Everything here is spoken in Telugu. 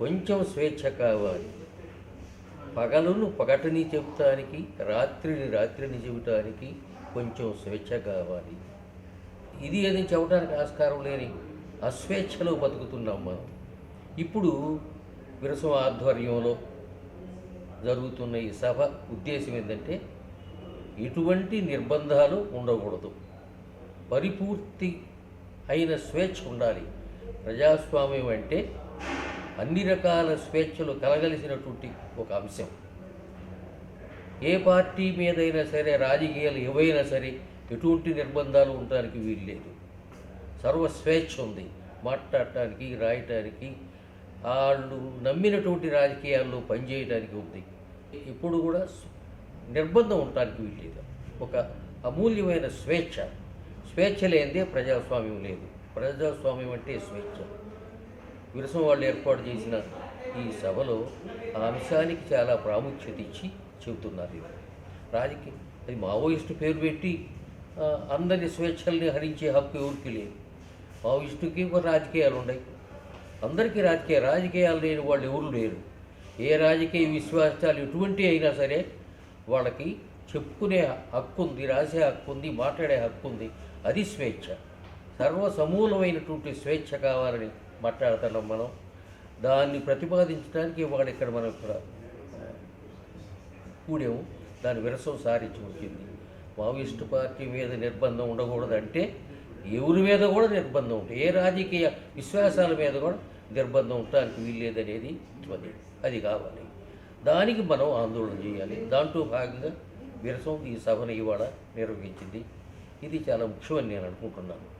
కొంచెం స్వేచ్ఛ కావాలి. పగలును పగటిని చెబుతానికి రాత్రిని రాత్రిని చెబుతానికి కొంచెం స్వేచ్ఛ కావాలి. ఇది అని చెప్పడానికి ఆస్కారం లేని అస్వేచ్ఛలో బతుకుతున్నాం మనం. ఇప్పుడు విరసం ఆధ్వర్యంలో జరుగుతున్న ఈ సభ ఉద్దేశం ఏంటంటే ఎటువంటి నిర్బంధాలు ఉండకూడదు. పరిపూర్తి అయిన స్వేచ్ఛ ఉండాలి. ప్రజాస్వామ్యం అంటే అన్ని రకాల స్వేచ్ఛలు కలగలిసినటువంటి ఒక అంశం. ఏ పార్టీ మీదైనా సరే రాజకీయాలు ఏవైనా సరే ఎటువంటి నిర్బంధాలు ఉండడానికి వీలు లేదు. సర్వ స్వేచ్ఛ ఉంది. మాట్లాడటానికి రాయటానికి వాళ్ళు నమ్మినటువంటి రాజకీయాల్లో పనిచేయడానికి ఉంది. ఇప్పుడు కూడా నిర్బంధం ఉండటానికి వీలు లేదు. ఒక అమూల్యమైన స్వేచ్ఛ. స్వేచ్ఛ లేనిదే ప్రజాస్వామ్యం లేదు. ప్రజాస్వామ్యం అంటే స్వేచ్ఛ. విరసం వాళ్ళు ఏర్పాటు చేసిన ఈ సభలో ఆ అంశానికి చాలా ప్రాముఖ్యత ఇచ్చి చెబుతున్నారు రాజకీయం రాజకీయ అది మావోయిస్టు పేరు పెట్టి అందరి స్వేచ్ఛల్ని హరించే హక్కు ఎవరికి లేదు. మావోయిస్టుకి ఒక రాజకీయాలు ఉన్నాయి అందరికీ రాజకీయ రాజకీయాలు లేని వాళ్ళు ఎవరు లేరు. ఏ రాజకీయ విశ్వాసాలు ఎటువంటి అయినా సరే వాళ్ళకి చెప్పుకునే హక్కు ఉంది రాసే హక్కు ఉంది మాట్లాడే హక్కు ఉంది. అది స్వేచ్ఛ. సర్వసమూలమైనటువంటి స్వేచ్ఛ కావాలని మాట్లాడుతున్నాం మనం. దాన్ని ప్రతిపాదించడానికి ఇవాళ ఇక్కడ మనం ఇక్కడ కూడాము. దాని విరసం సారించి వచ్చింది. మావోయిస్టు పార్టీ మీద నిర్బంధం ఉండకూడదంటే ఎవరి మీద కూడా నిర్బంధం ఉంటుంది ఏ రాజకీయ విశ్వాసాల మీద కూడా నిర్బంధం ఉండటానికి వీల్లేదనేది అది అది కావాలి. దానికి మనం ఆందోళన చేయాలి. దాంట్లో భాగంగా విరసం ఈ సభను ఇవాళ నిర్వహించింది. ఇది చాలా ముఖ్యమని నేను అనుకుంటున్నాను.